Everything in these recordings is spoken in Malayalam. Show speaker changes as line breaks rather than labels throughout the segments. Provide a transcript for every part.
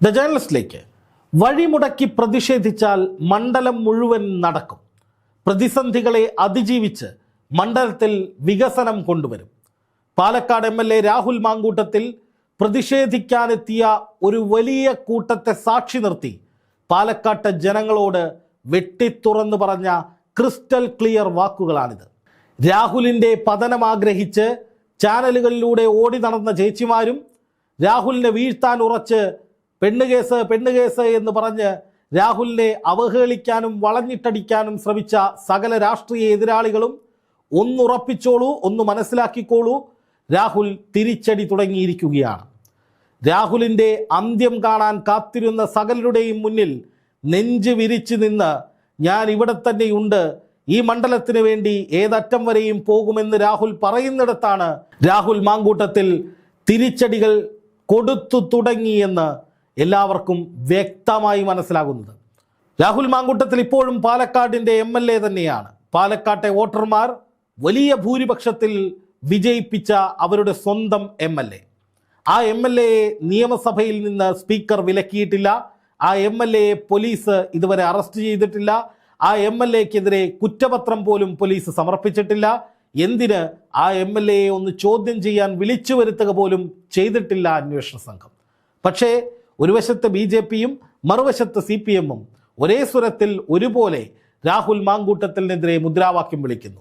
ദ ജേർണലിസ്റ്റിലേക്ക് വഴിമുടക്കി പ്രതിഷേധിച്ചാൽ മണ്ഡലം മുഴുവൻ നടക്കും. പ്രതിസന്ധികളെ അതിജീവിച്ച് മണ്ഡലത്തിൽ വികസനം കൊണ്ടുവരും. Palakkad M L A Rahul Mamkootathil പ്രതിഷേധിക്കാനെത്തിയ ഒരു വലിയ കൂട്ടത്തെ സാക്ഷി നിർത്തി പാലക്കാട്ടെ ജനങ്ങളോട് വെട്ടിത്തുറന്ന് പറഞ്ഞ ക്രിസ്റ്റൽ ക്ലിയർ വാക്കുകളാണിത്. രാഹുലിന്റെ പതനം ആഗ്രഹിച്ച് ചാനലുകളിലൂടെ ഓടി നടന്ന ചേച്ചിമാരും രാഹുലിനെ വീഴ്ത്താൻ ഉറച്ച് പെണ്ണുകേസ് പെണ്ണുകേസ് എന്ന് പറഞ്ഞ് രാഹുലിനെ അവഹേളിക്കാനും വളഞ്ഞിട്ടടിക്കാനും ശ്രമിച്ച സകല രാഷ്ട്രീയ എതിരാളികളും ഒന്നുറപ്പിച്ചോളൂ ഒന്ന് മനസ്സിലാക്കിക്കോളൂ. രാഹുൽ തിരിച്ചടി തുടങ്ങിയിരിക്കുകയാണ്. രാഹുലിന്റെ അന്ത്യം കാണാൻ കാത്തിരുന്ന സകലരുടെയും മുന്നിൽ നെഞ്ച് വിരിച്ചു നിന്ന് ഞാൻ ഇവിടെ തന്നെയുണ്ട്. ഈ മണ്ഡലത്തിന് വേണ്ടി ഏതറ്റം വരെയും പോകുമെന്ന് രാഹുൽ പറയുന്നിടത്താണ് രാഹുൽ മാങ്കൂട്ടത്തിൽ തിരിച്ചടികൾ കൊടുത്തു തുടങ്ങിയെന്ന് എല്ലാവർക്കും വ്യക്തമായി മനസ്സിലാകുന്നത്. രാഹുൽ മാങ്കൂട്ടത്തിൽ ഇപ്പോഴും പാലക്കാടിന്റെ എം എൽ എ തന്നെയാണ്. പാലക്കാട്ടെ വോട്ടർമാർ വലിയ ഭൂരിപക്ഷത്തിൽ വിജയിപ്പിച്ച അവരുടെ സ്വന്തം എം എൽ എ. ആ എം എൽ എയെ നിയമസഭയിൽ നിന്ന് സ്പീക്കർ വിലക്കിയിട്ടില്ല. ആ എം എൽ എയെ പോലീസ് ഇതുവരെ അറസ്റ്റ് ചെയ്തിട്ടില്ല. ആ എം എൽ എക്കെതിരെ കുറ്റപത്രം പോലും പോലീസ് സമർപ്പിച്ചിട്ടില്ല. എന്തിന് ആ എം എൽ എയെ ഒന്ന് ചോദ്യം ചെയ്യാൻ വിളിച്ചു വരുത്തുക പോലും ചെയ്തിട്ടില്ല അന്വേഷണ സംഘം. പക്ഷേ ഒരു വശത്ത് ബി ജെ പിയും മറുവശത്ത് സി പി എമ്മും ഒരേ സ്വരത്തിൽ ഒരുപോലെ രാഹുൽ മാങ്കൂട്ടത്തിനെതിരെ മുദ്രാവാക്യം വിളിക്കുന്നു.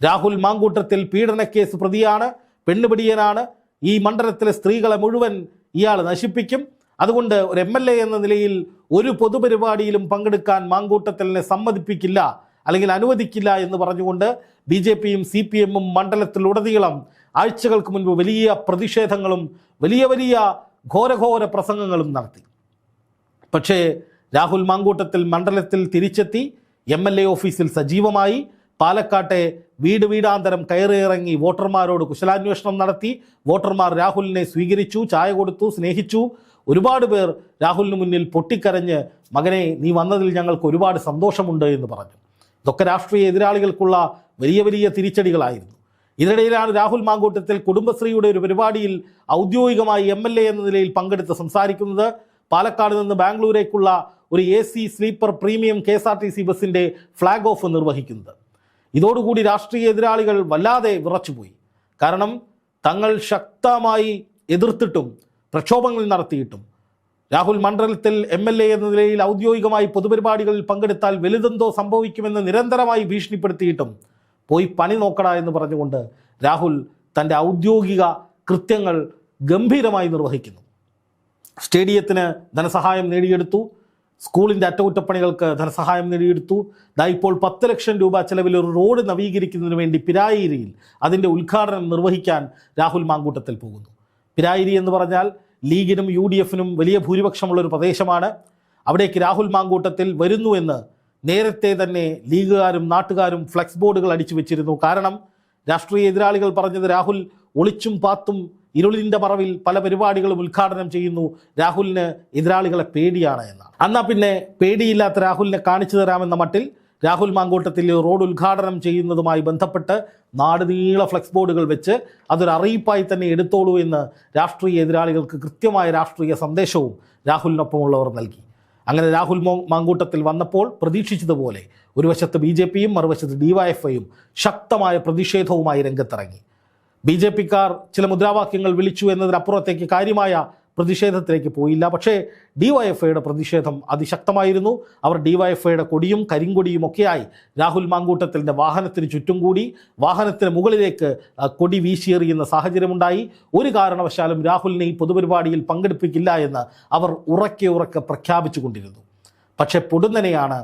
രാഹുൽ മാങ്കൂട്ടത്തിൽ പീഡനക്കേസ് പ്രതിയാണ് പെണ്ണുപിടിയനാണ്. ഈ മണ്ഡലത്തിലെ സ്ത്രീകളെ മുഴുവൻ ഇയാൾ നശിപ്പിക്കും. അതുകൊണ്ട് ഒരു എം എൽ എ എന്ന നിലയിൽ ഒരു പൊതുപരിപാടിയിലും പങ്കെടുക്കാൻ മാങ്കൂട്ടത്തലിനെ സമ്മതിപ്പിക്കില്ല അല്ലെങ്കിൽ അനുവദിക്കില്ല എന്ന് പറഞ്ഞുകൊണ്ട് ബി ജെ പിയും സി പി എമ്മും മണ്ഡലത്തിലുടനീളം ആഴ്ചകൾക്ക് മുൻപ് വലിയ പ്രതിഷേധങ്ങളും വലിയ വലിയ ഘോരഘോര പ്രസംഗങ്ങളും നടത്തി. പക്ഷേ രാഹുൽ മാങ്കൂട്ടത്തിൽ മണ്ഡലത്തിൽ തിരിച്ചെത്തി എം എൽ എ ഓഫീസിൽ സജീവമായി പാലക്കാട്ടെ വീട് വീടാന്തരം കയറിയിറങ്ങി വോട്ടർമാരോട് കുശലാന്വേഷണം നടത്തി. വോട്ടർമാർ രാഹുലിനെ സ്വീകരിച്ചു ചായ കൊടുത്തു സ്നേഹിച്ചു. ഒരുപാട് പേർ രാഹുലിന് മുന്നിൽ പൊട്ടിക്കരഞ്ഞ് മകനെ നീ വന്നതിൽ ഞങ്ങൾക്ക് ഒരുപാട് സന്തോഷമുണ്ട് എന്ന് പറഞ്ഞു. ഇതൊക്കെ രാഷ്ട്രീയ എതിരാളികൾക്കുള്ള വലിയ വലിയ തിരിച്ചടികളായിരുന്നു. ഇതിനിടയിലാണ് രാഹുൽ മാങ്കൂട്ടത്തിൽ കുടുംബശ്രീയുടെ ഒരു പരിപാടിയിൽ ഔദ്യോഗികമായി എം എന്ന നിലയിൽ പങ്കെടുത്ത് സംസാരിക്കുന്നത്. പാലക്കാട് നിന്ന് ബാംഗ്ലൂരേക്കുള്ള ഒരു A C sleeper premium K S R T C ബസ്സിന്റെ ഫ്ലാഗ് ഓഫ് നിർവഹിക്കുന്നത്. ഇതോടുകൂടി രാഷ്ട്രീയ എതിരാളികൾ വല്ലാതെ വിറച്ചുപോയി. കാരണം തങ്ങൾ ശക്തമായി എതിർത്തിട്ടും പ്രക്ഷോഭങ്ങൾ നടത്തിയിട്ടും രാഹുൽ മണ്ഡലത്തിൽ എം എൽ എ എന്ന നിലയിൽ ഔദ്യോഗികമായി പൊതുപരിപാടികളിൽ പങ്കെടുത്താൽ വലുതെന്തോ സംഭവിക്കുമെന്ന് നിരന്തരമായി ഭീഷണിപ്പെടുത്തിയിട്ടും പോയി പണി നോക്കടാ എന്ന് പറഞ്ഞുകൊണ്ട് രാഹുൽ തന്റെ ഔദ്യോഗിക കൃത്യങ്ങൾ ഗംഭീരമായി നിർവഹിക്കുന്നു. സ്റ്റേഡിയത്തിന് ധനസഹായം നേടിയെടുത്തു. സ്കൂളിന്റെ അറ്റകുറ്റപ്പണികൾക്ക് ധനസഹായം നേടിയെടുത്തു. ദാ ഇപ്പോൾ പത്ത് ലക്ഷം രൂപ ചെലവിൽ ഒരു റോഡ് നവീകരിക്കുന്നതിന് വേണ്ടി പിരായിരിയിൽ അതിന്റെ ഉദ്ഘാടനം നിർവഹിക്കാൻ രാഹുൽ മാങ്കൂട്ടത്തിൽ പോകുന്നു. പിരായിരി എന്ന് പറഞ്ഞാൽ ലീഗിനും യു വലിയ ഭൂരിപക്ഷമുള്ള ഒരു പ്രദേശമാണ്. അവിടേക്ക് രാഹുൽ മാങ്കൂട്ടത്തിൽ വരുന്നു എന്ന് നേരത്തെ തന്നെ ലീഗുകാരും നാട്ടുകാരും ഫ്ലെക്സ് ബോർഡുകൾ അടിച്ചു വെച്ചിരുന്നു. കാരണം രാഷ്ട്രീയ എതിരാളികൾ പറഞ്ഞത് രാഹുൽ ഒളിച്ചും പാത്തും ഇരുളിന്റെ പറവിൽ പല പരിപാടികളും ഉദ്ഘാടനം ചെയ്യുന്നു. രാഹുലിന് എതിരാളികളെ പേടിയാണ് എന്നാണ്. എന്നാൽ പിന്നെ പേടിയില്ലാത്ത രാഹുലിനെ കാണിച്ചു തരാമെന്ന മട്ടിൽ രാഹുൽ മാങ്കൂട്ടത്തിൽ റോഡ് ഉദ്ഘാടനം ചെയ്യുന്നതുമായി ബന്ധപ്പെട്ട് നാട് നീള ഫ്ലെക്സ് ബോർഡുകൾ വെച്ച് അതൊരു അറിയിപ്പായി തന്നെ എടുത്തോളൂ എന്ന് രാഷ്ട്രീയ എതിരാളികൾക്ക് കൃത്യമായ രാഷ്ട്രീയ സന്ദേശവും രാഹുലിനൊപ്പമുള്ളവർ നൽകി. അങ്ങനെ രാഹുൽ മാങ്കൂട്ടത്തിൽ വന്നപ്പോൾ പ്രതീക്ഷിച്ചതുപോലെ ഒരു വശത്ത് ബി ജെ പിയും മറുവശത്ത് ഡിവൈഎഫ്ഐയും ശക്തമായ പ്രതിഷേധവുമായി രംഗത്തിറങ്ങി. ബി ജെ പിക്കാർ ചില മുദ്രാവാക്യങ്ങൾ വിളിച്ചു എന്നതിനപ്പുറത്തേക്ക് കാര്യമായ പ്രതിഷേധത്തിലേക്ക് പോയില്ല. പക്ഷേ ഡിവൈഎഫ്ഐയുടെ പ്രതിഷേധം അതിശക്തമായിരുന്നു. അവർ ഡിവൈഎഫ്ഐയുടെ കൊടിയും കരിങ്കൊടിയും ഒക്കെയായി രാഹുൽ മാങ്കൂട്ടത്തിന്റെ വാഹനത്തിന് ചുറ്റും കൂടി വാഹനത്തിന് മുകളിലേക്ക് കൊടി വീശിയെറിയുന്ന സാഹചര്യമുണ്ടായി. ഒരു കാരണവശാലും രാഹുലിനെ ഈ പൊതുപരിപാടിയിൽ പങ്കെടുപ്പിക്കില്ല എന്ന് അവർ ഉറക്കെ ഉറക്കെ പ്രഖ്യാപിച്ചു കൊണ്ടിരുന്നു പക്ഷേ പൊടുന്നനെയാണ്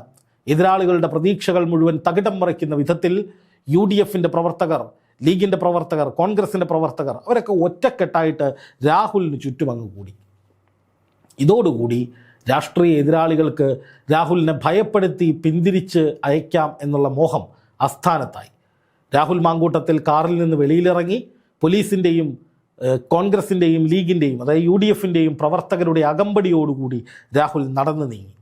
എതിരാളികളുടെ പ്രതീക്ഷകൾ മുഴുവൻ തകിടം മറിക്കുന്ന വിധത്തിൽ യു ഡി എഫിന്റെ പ്രവർത്തകർ ലീഗിന്റെ പ്രവർത്തകർ കോൺഗ്രസിന്റെ പ്രവർത്തകർ അവരൊക്കെ ഒറ്റക്കെട്ടായിട്ട് രാഹുലിന് ചുറ്റും അങ്ങ് കൂടി. ഇതോടുകൂടി രാഷ്ട്രീയ എതിരാളികൾക്ക് രാഹുലിനെ ഭയപ്പെടുത്തി പിന്തിരിച്ച് അയക്കാം എന്നുള്ള മോഹം അസ്ഥാനത്തായി രാഹുൽ മാങ്കൂട്ടത്തിൽ കാറിൽ നിന്ന് വെളിയിലിറങ്ങി പോലീസിന്റെയും കോൺഗ്രസിന്റെയും ലീഗിന്റെയും അതായത് യു ഡി എഫിന്റെയും പ്രവർത്തകരുടെ അകമ്പടിയോടുകൂടി രാഹുൽ നടന്നു നീങ്ങി.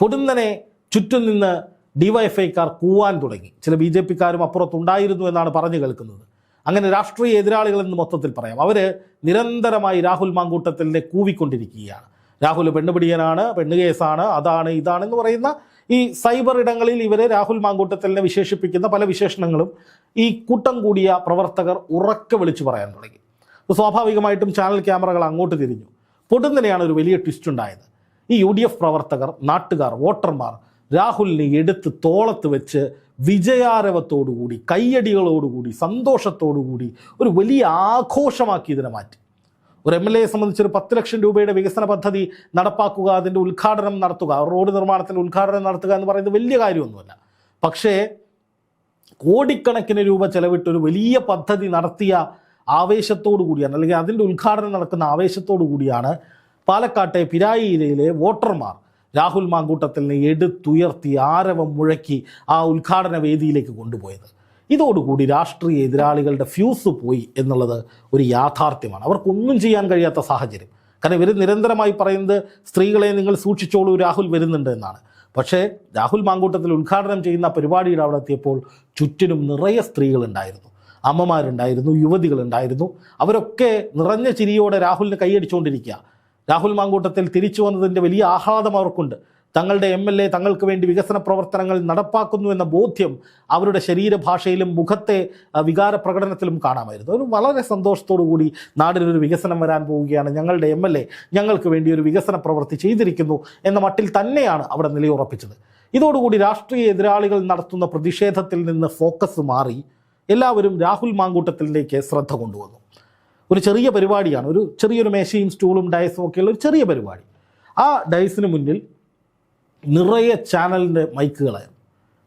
പൊടുന്നനെ ചുറ്റും നിന്ന് ഡിവൈഎഫ്ഐക്കാർ കൂവാൻ തുടങ്ങി. ചില ബി ജെ പിക്കാരും അപ്പുറത്തുണ്ടായിരുന്നു എന്നാണ് പറഞ്ഞു കേൾക്കുന്നത്. അങ്ങനെ രാഷ്ട്രീയ എതിരാളികളെന്ന് മൊത്തത്തിൽ പറയാം. അവർ നിരന്തരമായി രാഹുൽ മാങ്കൂട്ടത്തിനെ കൂവിക്കൊണ്ടിരിക്കുകയാണ്. രാഹുൽ പെണ്ണുപിടിയനാണ് പെണ്ണ് കേസാണ് അതാണ് ഇതാണെന്ന് പറയുന്ന ഈ സൈബർ ഇടങ്ങളിൽ ഇവരെ രാഹുൽ മാങ്കൂട്ടത്തിലിനെ വിശേഷിപ്പിക്കുന്ന പല വിശേഷണങ്ങളും ഈ കൂട്ടം കൂടിയ പ്രവർത്തകർ ഉറക്കെ വിളിച്ചു പറയാൻ തുടങ്ങി. അപ്പോൾ സ്വാഭാവികമായിട്ടും ചാനൽ ക്യാമറകൾ അങ്ങോട്ട് തിരിഞ്ഞു. പൊടുന്നനെയാണ് ഒരു വലിയ ട്വിസ്റ്റ് ഉണ്ടായത്. ഈ യു പ്രവർത്തകർ നാട്ടുകാർ വോട്ടർമാർ രാഹുലിനെ എടുത്ത് തോളത്ത് വെച്ച് വിജയാരവത്തോടുകൂടി കയ്യടികളോടുകൂടി സന്തോഷത്തോടുകൂടി ഒരു വലിയ ആഘോഷമാക്കി ഇതിനെ മാറ്റി. ഒരു എം എൽ എയെ സംബന്ധിച്ച് ഒരു പത്ത് ലക്ഷം രൂപയുടെ വികസന പദ്ധതി നടപ്പാക്കുക അതിന്റെ ഉദ്ഘാടനം നടത്തുക റോഡ് നിർമ്മാണത്തിന്റെ ഉദ്ഘാടനം നടത്തുക എന്ന് പറയുന്നത് വലിയ കാര്യമൊന്നുമല്ല. പക്ഷേ കോടിക്കണക്കിന് രൂപ ചെലവിട്ട് ഒരു വലിയ പദ്ധതി നടത്തിയ ആവേശത്തോടു കൂടിയാണ് അല്ലെങ്കിൽ അതിന്റെ ഉദ്ഘാടനം നടക്കുന്ന ആവേശത്തോടു കൂടിയാണ് പാലക്കാട്ടെ പിരായിരയിലെ വോട്ടർമാർ രാഹുൽ മാങ്കൂട്ടത്തിനെ എടുത്തുയർത്തി ആരവം മുഴക്കി ആ ഉദ്ഘാടന വേദിയിലേക്ക് കൊണ്ടുപോയത്. ഇതോടുകൂടി രാഷ്ട്രീയ എതിരാളികളുടെ ഫ്യൂസ് പോയി എന്നുള്ളത് ഒരു യാഥാർത്ഥ്യമാണ്. അവർക്കൊന്നും ചെയ്യാൻ കഴിയാത്ത സാഹചര്യം. കാരണം ഇവർ നിരന്തരമായി പറയുന്നത് സ്ത്രീകളെ നിങ്ങൾ സൂക്ഷിച്ചോളൂ രാഹുൽ വരുന്നുണ്ട് എന്നാണ്. പക്ഷേ രാഹുൽ മാങ്കൂട്ടത്തിൽ ഉദ്ഘാടനം ചെയ്യുന്ന പരിപാടിയുടെ അവിടെ എത്തിയപ്പോൾ ചുറ്റിനും നിറയെ സ്ത്രീകളുണ്ടായിരുന്നു. അമ്മമാരുണ്ടായിരുന്നു യുവതികളുണ്ടായിരുന്നു. അവരൊക്കെ നിറഞ്ഞ ചിരിയോടെ രാഹുലിന് കൈയടിച്ചുകൊണ്ടിരിക്കുക രാഹുൽ മാങ്കൂട്ടത്തിൽ തിരിച്ചു വന്നതിന്റെ വലിയ ആഹ്ലാദം അവർക്കുണ്ട്. തങ്ങളുടെ എം എൽ എ തങ്ങൾക്ക് വേണ്ടി വികസന പ്രവർത്തനങ്ങൾ നടപ്പാക്കുന്നു എന്ന ബോധ്യം അവരുടെ ശരീരഭാഷയിലും മുഖത്തെ വികാര പ്രകടനത്തിലും കാണാമായിരുന്നു. ഒരു വളരെ സന്തോഷത്തോടു കൂടി നാടിനൊരു വികസനം വരാൻ പോവുകയാണ് ഞങ്ങളുടെ എം എൽ എ. ഞങ്ങൾക്ക് വേണ്ടി ഒരു വികസന പ്രവൃത്തി ചെയ്തിരിക്കുന്നു എന്ന മട്ടിൽ തന്നെയാണ് അവിടെ നിലയുറപ്പിച്ചത്. ഇതോടുകൂടി രാഷ്ട്രീയ എതിരാളികൾ നടത്തുന്ന പ്രതിഷേധത്തിൽ നിന്ന് ഫോക്കസ് മാറി എല്ലാവരും രാഹുൽ മാങ്കൂട്ടത്തിലേക്ക് ശ്രദ്ധ കൊണ്ടുവന്നു. ഒരു ചെറിയ പരിപാടിയാണ്. ഒരു ചെറിയൊരു മേശയും സ്റ്റൂളും ഡയസും ഒക്കെയുള്ള ഒരു ചെറിയ പരിപാടി. ആ ഡയസിന് മുന്നിൽ നിറയെ ചാനലിന്റെ മൈക്കുകളായിരുന്നു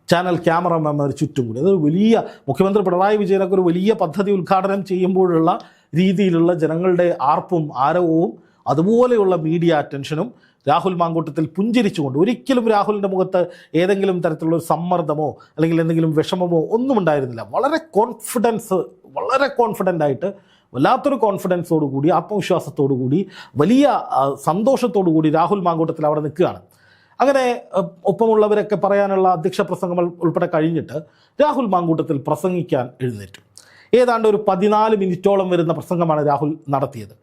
ചാനൽ ക്യാമറമാൻമാർ ചുറ്റും കൂടി. അതൊരു വലിയ മുഖ്യമന്ത്രി പിണറായി വിജയനൊക്കെ ഒരു വലിയ പദ്ധതി ഉദ്ഘാടനം ചെയ്യുമ്പോഴുള്ള രീതിയിലുള്ള ജനങ്ങളുടെ ആർപ്പും ആരവവും അതുപോലെയുള്ള മീഡിയ അറ്റൻഷനും രാഹുൽ മാങ്കൂട്ടത്തിൽ പുഞ്ചിരിച്ചുകൊണ്ട് ഒരിക്കലും രാഹുലിന്റെ മുഖത്ത് ഏതെങ്കിലും തരത്തിലുള്ള സമ്മർദ്ദമോ അല്ലെങ്കിൽ എന്തെങ്കിലും വിഷമമോ ഒന്നും ഉണ്ടായിരുന്നില്ല. വളരെ കോൺഫിഡൻസ് വളരെ കോൺഫിഡന്റ് ആയിട്ട് വല്ലാത്തൊരു കോൺഫിഡൻസോടു കൂടി ആത്മവിശ്വാസത്തോടു കൂടി വലിയ സന്തോഷത്തോടു കൂടി രാഹുൽ മാങ്കൂട്ടത്തിൽ അവിടെ നിൽക്കുകയാണ്. അങ്ങനെ ഒപ്പമുള്ളവരൊക്കെ പറയാനുള്ള അധ്യക്ഷ പ്രസംഗങ്ങൾ ഉൾപ്പെടെ കഴിഞ്ഞിട്ട് രാഹുൽ മാങ്കൂട്ടത്തിൽ പ്രസംഗിക്കാൻ എഴുന്നേറ്റു. ഏതാണ്ട് ഒരു പതിനാല് മിനിറ്റോളം വരുന്ന പ്രസംഗമാണ് രാഹുൽ നടത്തിയത്.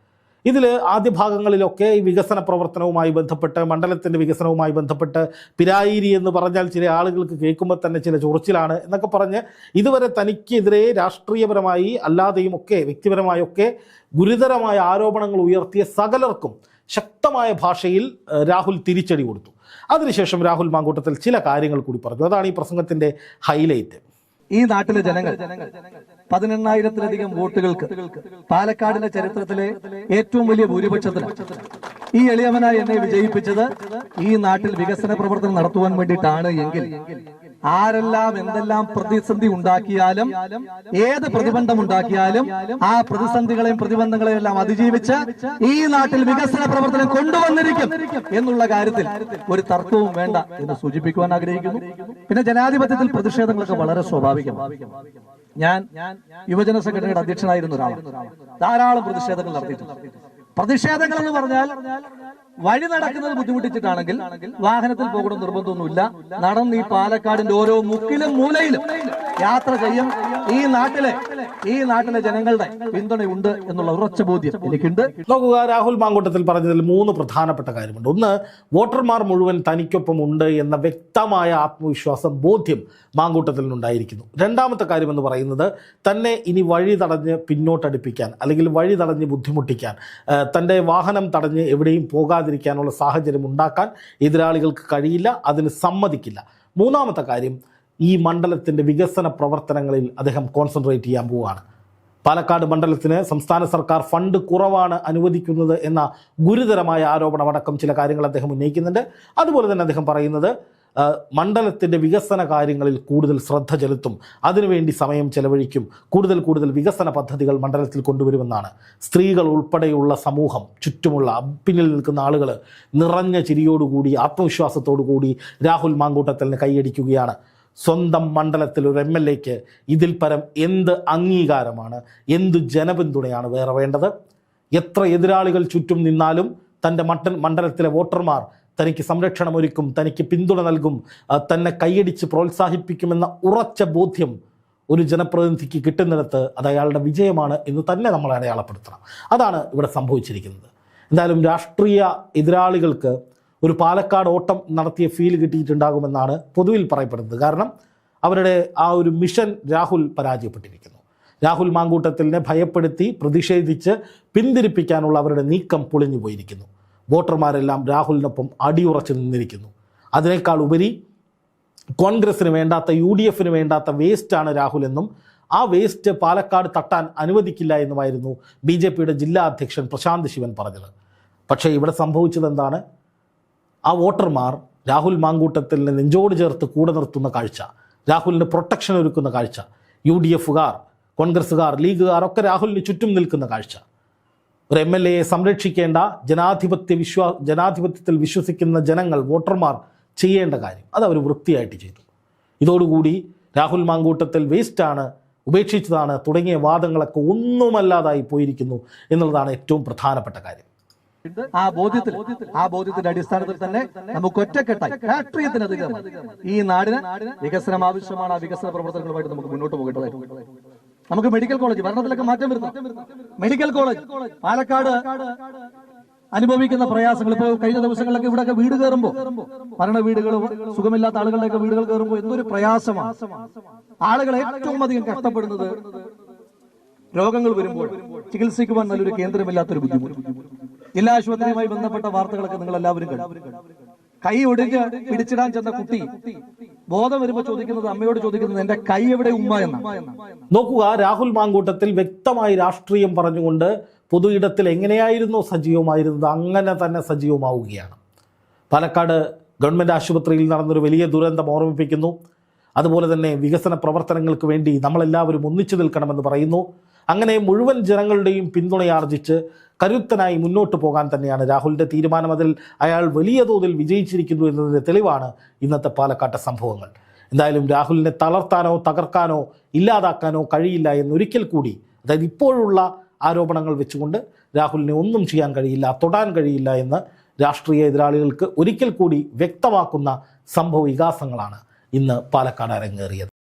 ഇതിൽ ആദ്യ ഭാഗങ്ങളിലൊക്കെ ഈ വികസന പ്രവർത്തനവുമായി ബന്ധപ്പെട്ട് മണ്ഡലത്തിന്റെ വികസനവുമായി ബന്ധപ്പെട്ട് പിരായിരി എന്ന് പറഞ്ഞാൽ ചില ആളുകൾക്ക് കേൾക്കുമ്പോൾ തന്നെ ചില ചൊറിച്ചിലാണ് എന്നൊക്കെ പറഞ്ഞ് ഇതുവരെ തനിക്കെതിരെ രാഷ്ട്രീയപരമായി അല്ലാതെയും ഒക്കെ വ്യക്തിപരമായൊക്കെ ഗുരുതരമായ ആരോപണങ്ങൾ ഉയർത്തിയ സകലർക്കും ശക്തമായ ഭാഷയിൽ രാഹുൽ തിരിച്ചടി കൊടുത്തു. അതിനുശേഷം രാഹുൽ മാങ്കൂട്ടത്തിൽ ചില കാര്യങ്ങൾ കൂടി പറഞ്ഞു. അതാണ് ഈ പ്രസംഗത്തിന്റെ ഹൈലൈറ്റ്.
ഈ നാട്ടിലെ ജനങ്ങൾ പതിനെണ്ണായിരത്തിലധികം വോട്ടുകൾക്ക് പാലക്കാടിന്റെ ചരിത്രത്തിലെ ഏറ്റവും വലിയ ഭൂരിപക്ഷത്തിന് ഈ എളിയവനായി എന്നെ വിജയിപ്പിച്ചത് ഈ നാട്ടിൽ വികസന പ്രവർത്തനം നടത്തുവാൻ വേണ്ടിയിട്ടാണ് എങ്കിൽ ആരെല്ലാം എന്തെല്ലാം പ്രതിസന്ധി ഉണ്ടാക്കിയാലും ഏത് പ്രതിബന്ധം ഉണ്ടാക്കിയാലും ആ പ്രതിസന്ധികളെയും പ്രതിബന്ധങ്ങളെയും എല്ലാം അതിജീവിച്ച് ഈ നാട്ടിൽ വികസന പ്രവർത്തനം കൊണ്ടുവന്നിരിക്കും എന്നുള്ള കാര്യത്തിൽ ഒരു തർക്കവും വേണ്ട എന്ന് സൂചിപ്പിക്കുവാൻ ആഗ്രഹിക്കുന്നു. പിന്നെ ജനാധിപത്യത്തിൽ പ്രതിഷേധങ്ങളൊക്കെ വളരെ സ്വാഭാവികമാണ്. ഞാൻ യുവജന സംഘടനയുടെ അധ്യക്ഷനായിരുന്ന ഒരാളാണ്. ധാരാളം പ്രതിഷേധങ്ങൾ നടത്തിയിട്ടുണ്ട്. പ്രതിഷേധങ്ങൾ എന്ന് പറഞ്ഞാൽ വഴി നടക്കുന്നത് ബുദ്ധിമുട്ടിച്ചിട്ടാണെങ്കിൽ വാഹനത്തിൽ പോകണം നിർബന്ധമൊന്നുമില്ല. നടന്ന് ഈ പാലക്കാടിന്റെ ഓരോ മുക്കിലും മൂലയിലും യാത്ര ചെയ്യും. ഈ നാട്ടിലെ ഈ നാട്ടിലെ ജനങ്ങളുടെ പിന്തുണയുണ്ട് എന്നുള്ള ഉറച്ച ബോധ്യം എനിക്കുണ്ട്.
നോക്കുക രാഹുൽ മാങ്കൂട്ടത്തിൽ പറഞ്ഞതിൽ മൂന്ന് പ്രധാനപ്പെട്ട കാര്യമുണ്ട്. ഒന്ന് വോട്ടർമാർ മുഴുവൻ തനിക്കൊപ്പം ഉണ്ട് എന്ന വ്യക്തമായ ആത്മവിശ്വാസം ബോധ്യം മാങ്കൂട്ടത്തിൽ മാങ്കൂട്ടത്തിനുണ്ടായിരിക്കുന്നു രണ്ടാമത്തെ കാര്യം എന്ന് പറയുന്നത് തന്നെ ഇനി വഴി തടഞ്ഞ് പിന്നോട്ടടുപ്പിക്കാൻ അല്ലെങ്കിൽ വഴി തടഞ്ഞ് ബുദ്ധിമുട്ടിക്കാൻ തന്റെ വാഹനം തടഞ്ഞ് എവിടെയും പോകാതിരിക്കാനുള്ള സാഹചര്യം ഉണ്ടാക്കാൻ എതിരാളികൾക്ക് കഴിയില്ല അതിന് സമ്മതിക്കില്ല. മൂന്നാമത്തെ കാര്യം ഈ മണ്ഡലത്തിന്റെ വികസന പ്രവർത്തനങ്ങളിൽ അദ്ദേഹം കോൺസെൻട്രേറ്റ് ചെയ്യാൻ പോവുകയാണ് പാലക്കാട് മണ്ഡലത്തിന് സംസ്ഥാന സർക്കാർ ഫണ്ട് കുറവാണ് അനുവദിക്കുന്നത് എന്ന ഗുരുതരമായ ആരോപണമടക്കം ചില കാര്യങ്ങൾ അദ്ദേഹം ഉന്നയിക്കുന്നുണ്ട്. അതുപോലെ തന്നെ അദ്ദേഹം പറയുന്നത് മണ്ഡലത്തിന്റെ വികസന കാര്യങ്ങളിൽ കൂടുതൽ ശ്രദ്ധ ചെലുത്തും അതിനുവേണ്ടി സമയം ചെലവഴിക്കും കൂടുതൽ കൂടുതൽ വികസന പദ്ധതികൾ മണ്ഡലത്തിൽ കൊണ്ടുവരുമെന്നാണ്. സ്ത്രീകൾ ഉൾപ്പെടെയുള്ള സമൂഹം ചുറ്റുമുള്ള പിന്നിൽ നിൽക്കുന്ന ആളുകൾ നിറഞ്ഞ ചിരിയോടുകൂടി ആത്മവിശ്വാസത്തോടു കൂടി രാഹുൽ മാങ്കൂട്ടത്തലിന് കൈയടിക്കുകയാണ്. സ്വന്തം മണ്ഡലത്തിൽ ഒരു എം എൽ എക്ക് ഇതിൽ പരം എന്ത് അംഗീകാരമാണ്? എന്ത് ജനപിന്തുണയാണ് വേറെ വേണ്ടത്? എത്ര എതിരാളികൾ ചുറ്റും നിന്നാലും തന്റെ മട്ടൻ മണ്ഡലത്തിലെ വോട്ടർമാർ തനിക്ക് സംരക്ഷണം ഒരുക്കും തനിക്ക് പിന്തുണ നൽകും തന്നെ കൈയടിച്ച് പ്രോത്സാഹിപ്പിക്കുമെന്ന ഉറച്ച ബോധ്യം ഒരു ജനപ്രതിനിധിക്ക് കിട്ടുന്നിടത്ത് അത് അയാളുടെ വിജയമാണ് എന്ന് തന്നെ നമ്മൾ അടയാളപ്പെടുത്തണം. അതാണ് ഇവിടെ സംഭവിച്ചിരിക്കുന്നത്. എന്തായാലും രാഷ്ട്രീയ എതിരാളികൾക്ക് ഒരു പാലക്കാട് ഓട്ടം നടത്തിയ ഫീൽ കിട്ടിയിട്ടുണ്ടാകുമെന്നാണ് പൊതുവിൽ പറയപ്പെടുന്നത്. കാരണം അവരുടെ ആ ഒരു മിഷൻ രാഹുൽ പരാജയപ്പെട്ടിരിക്കുന്നു. രാഹുൽ മാങ്കൂട്ടത്തിലിനെ ഭയപ്പെടുത്തി പ്രതിഷേധിച്ച് പിന്തിരിപ്പിക്കാനുള്ള അവരുടെ നീക്കം പൊളിഞ്ഞു പോയിരിക്കുന്നു. വോട്ടർമാരെല്ലാം രാഹുലിനൊപ്പം അടിയുറച്ചു നിന്നിരിക്കുന്നു. അതിനേക്കാൾ ഉപരി കോൺഗ്രസ്സിന് വേണ്ടാത്ത യു ഡി എഫിന് വേണ്ടാത്ത വേസ്റ്റാണ് രാഹുൽ എന്നും ആ വേസ്റ്റ് പാലക്കാട് തട്ടാൻ അനുവദിക്കില്ല എന്നുമായിരുന്നു ബി ജെ പിയുടെ ജില്ലാ അധ്യക്ഷൻ പ്രശാന്ത് ശിവൻ പറഞ്ഞത്. പക്ഷേ ഇവിടെ സംഭവിച്ചത് എന്താണ് ആ വോട്ടർമാർ രാഹുൽ മാങ്കൂട്ടത്തിലിനെ നെഞ്ചോട് ചേർത്ത് കൂടെ നിർത്തുന്ന കാഴ്ച രാഹുലിന് പ്രൊട്ടക്ഷൻ ഒരുക്കുന്ന കാഴ്ച യു ഡി എഫുകാർ കോൺഗ്രസ്സുകാർ ലീഗുകാർ ഒക്കെ രാഹുലിന് ചുറ്റും നിൽക്കുന്ന കാഴ്ച. ഒരു എം എൽ എയെ സംരക്ഷിക്കേണ്ട ജനാധിപത്യ വിശ്വാ ജനാധിപത്യത്തിൽ വിശ്വസിക്കുന്ന ജനങ്ങൾ വോട്ടർമാർ ചെയ്യേണ്ട കാര്യം അത് അവർ വൃത്തിയായിട്ട് ചെയ്തു. ഇതോടുകൂടി രാഹുൽ മാങ്കൂട്ടത്തിൽ വേസ്റ്റാണ് ഉപേക്ഷിച്ചതാണ് തുടങ്ങിയ വാദങ്ങളൊക്കെ ഒന്നുമല്ലാതായി പോയിരിക്കുന്നു എന്നുള്ളതാണ് ഏറ്റവും പ്രധാനപ്പെട്ട കാര്യം.
ആ ബോധ്യത്തിൽ ആ ബോധ്യത്തിന്റെ അടിസ്ഥാനത്തിൽ തന്നെ നമുക്ക് ഒറ്റക്കെട്ടായി രാഷ്ട്രീയത്തിന് അധികം ഈ നാടിന് വികസനം ആവശ്യമാണ് ആ വികസന പ്രവർത്തനങ്ങളുമായിട്ട് നമുക്ക് മുന്നോട്ട് പോകേണ്ടത് നമുക്ക് മെഡിക്കൽ കോളേജ് ഭരണത്തിലൊക്കെ മാറ്റം വരുന്നു. മെഡിക്കൽ കോളേജ് പാലക്കാട് അനുഭവിക്കുന്ന പ്രയാസങ്ങൾ. ഇപ്പൊ കഴിഞ്ഞ ദിവസങ്ങളിലൊക്കെ ഇവിടെയൊക്കെ വീട് കയറുമ്പോ ഭരണ വീടുകൾ സുഖമില്ലാത്ത ആളുകളുടെയൊക്കെ വീടുകൾ കയറുമ്പോൾ എന്തൊരു പ്രയാസമാണ്. ആളുകൾ ഏറ്റവും അധികം കഷ്ടപ്പെടുന്നത് രോഗങ്ങൾ വരുമ്പോൾ ചികിത്സിക്കുവാൻ നല്ലൊരു കേന്ദ്രമില്ലാത്തൊരു ബുദ്ധിമുട്ട്. ജില്ലാ ആശുപത്രിയുമായി ബന്ധപ്പെട്ട വാർത്തകളൊക്കെ നിങ്ങൾ എല്ലാവരും കണ്ടു. കൈ ഒടിഞ്ഞ് പിടിച്ചിടാൻ ചെന്ന കുട്ടി ബോധം വരുമ്പോ ചോദിക്കുന്നത് അമ്മയോട് ചോദിക്കുന്നത് എന്റെ കൈ എവിടെ ഉമ്മ എന്ന?
നോക്കുക രാഹുൽ മാങ്കൂട്ടത്തിൽ വ്യക്തമായി രാഷ്ട്രീയം പറഞ്ഞുകൊണ്ട് പൊതു ഇടത്തിൽ എങ്ങനെയായിരുന്നു സജീവമായിരുന്നത്? അങ്ങനെ തന്നെ സജീവമാവുകയാണ്. പാലക്കാട് ഗവൺമെന്റ് ആശുപത്രിയിൽ നടന്നൊരു വലിയ ദുരന്തം ഓർമ്മിപ്പിക്കുന്നു. അതുപോലെ തന്നെ വികസന പ്രവർത്തനങ്ങൾക്ക് വേണ്ടി നമ്മളെല്ലാവരും ഒന്നിച്ചു നിൽക്കണമെന്ന് പറയുന്നു. അങ്ങനെ മുഴുവൻ ജനങ്ങളുടെയും പിന്തുണയാർജിച്ച് കരുത്തനായി മുന്നോട്ട് പോകാൻ തന്നെയാണ് രാഹുലിന്റെ തീരുമാനം. അതിൽ അയാൾ വലിയ തോതിൽ വിജയിച്ചിരിക്കുന്നു എന്നതിന്റെ തെളിവാണ് ഇന്നത്തെ പാലക്കാട്ടെ സംഭവങ്ങൾ. എന്തായാലും രാഹുലിനെ തളർത്താനോ തകർക്കാനോ ഇല്ലാതാക്കാനോ കഴിയില്ല എന്നൊരിക്കൽ കൂടി അതായത് ഇപ്പോഴുള്ള ആരോപണങ്ങൾ വെച്ചുകൊണ്ട് രാഹുലിനെ ഒന്നും ചെയ്യാൻ കഴിയില്ല തൊടാൻ കഴിയില്ല എന്ന് രാഷ്ട്രീയ എതിരാളികൾക്ക് ഒരിക്കൽ കൂടി വ്യക്തമാക്കുന്ന സംഭവ വികാസങ്ങളാണ് ഇന്ന് പാലക്കാട് അരങ്ങേറിയത്.